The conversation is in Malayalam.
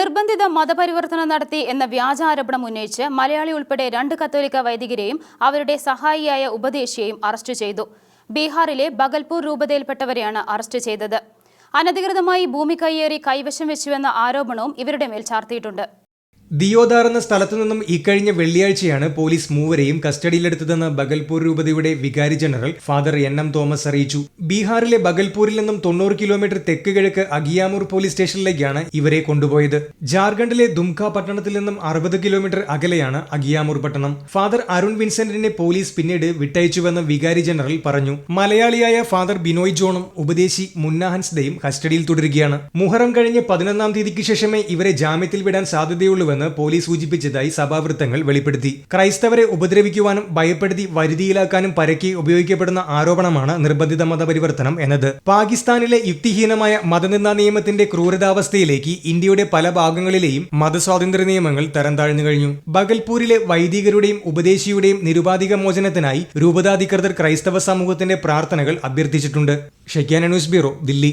നിർബന്ധിത മതപരിവർത്തനം നടത്തി എന്ന വ്യാജാരോപണം ഉന്നയിച്ച് മലയാളി ഉൾപ്പെടെ രണ്ട് കത്തോലിക്ക വൈദികരെയും അവരുടെ സഹായിയായ ഉപദേശിയെയും അറസ്റ്റ് ചെയ്തു. ബീഹാറിലെ ബഗൽപൂർ രൂപതയിൽപ്പെട്ടവരെയാണ് അറസ്റ്റ് ചെയ്തത്. അനധികൃതമായി ഭൂമി കയ്യേറി കൈവശം വെച്ചുവെന്ന ആരോപണവും ഇവരുടെ മേൽ ചാർത്തിയിട്ടുണ്ട്. ദിയോദാർ എന്ന സ്ഥലത്തു നിന്നും ഇക്കഴിഞ്ഞ വെള്ളിയാഴ്ചയാണ് പോലീസ് മൂവരെയും കസ്റ്റഡിയിലെടുത്തതെന്ന് ബഗൽപൂർ രൂപതയുടെ വികാരി general father N M Thomas അറിയിച്ചു. ബീഹാറിലെ ബഗൽപൂരിൽ നിന്നും തൊണ്ണൂറ് കിലോമീറ്റർ തെക്ക് കിഴക്ക് അഗിയാമൂർ പോലീസ് സ്റ്റേഷനിലേക്കാണ് ഇവരെ കൊണ്ടുപോയത്. ജാർഖണ്ഡിലെ ദുംഖ പട്ടണത്തിൽ നിന്നും അറുപത് കിലോമീറ്റർ അകലെയാണ് അഗിയാമൂർ പട്ടണം. ഫാദർ അരുൺ വിൻസെന്റിനെ പോലീസ് പിന്നീട് വിട്ടയച്ചുവെന്ന് വികാരി ജനറൽ പറഞ്ഞു. മലയാളിയായ ഫാദർ ബിനോയ് ജോണും ഉപദേശി മുന്ന ഹൻസ്ദയും കസ്റ്റഡിയിൽ തുടരുകയാണ്. മുഹറം കഴിഞ്ഞ് പതിനൊന്നാം തീയതിക്ക് ശേഷമേ ഇവരെ ജാമ്യത്തിൽ വിടാൻ സാധ്യതയുള്ളൂവെന്ന് പോലീസ് സൂചിപ്പിച്ചതായി സഭാവൃത്തങ്ങൾ വെളിപ്പെടുത്തി. ക്രൈസ്തവരെ ഉപദ്രവിക്കുവാനും ഭയപ്പെടുത്തി വരുതിയിലാക്കാനും പരക്കി ഉപയോഗിക്കപ്പെടുന്ന ആരോപണമാണ് നിർബന്ധിത മതപരിവർത്തനം എന്നത്. പാകിസ്ഥാനിലെ യുക്തിഹീനമായ മതനിന്ദാ നിയമത്തിന്റെ ക്രൂരതാവസ്ഥയിലേക്ക് ഇന്ത്യയുടെ പല ഭാഗങ്ങളിലെയും മതസ്വാതന്ത്ര്യ നിയമങ്ങൾ തരം താഴ്ന്നു കഴിഞ്ഞു. ബഗൽപൂരിലെ വൈദികരുടെയും ഉപദേശിയുടെയും നിരുപാധിക മോചനത്തിനായി രൂപതാധികൃതർ ക്രൈസ്തവ സമൂഹത്തിന്റെ പ്രാർത്ഥനകൾ അഭ്യർത്ഥിച്ചിട്ടുണ്ട്. Shekinah news bureau Delhi.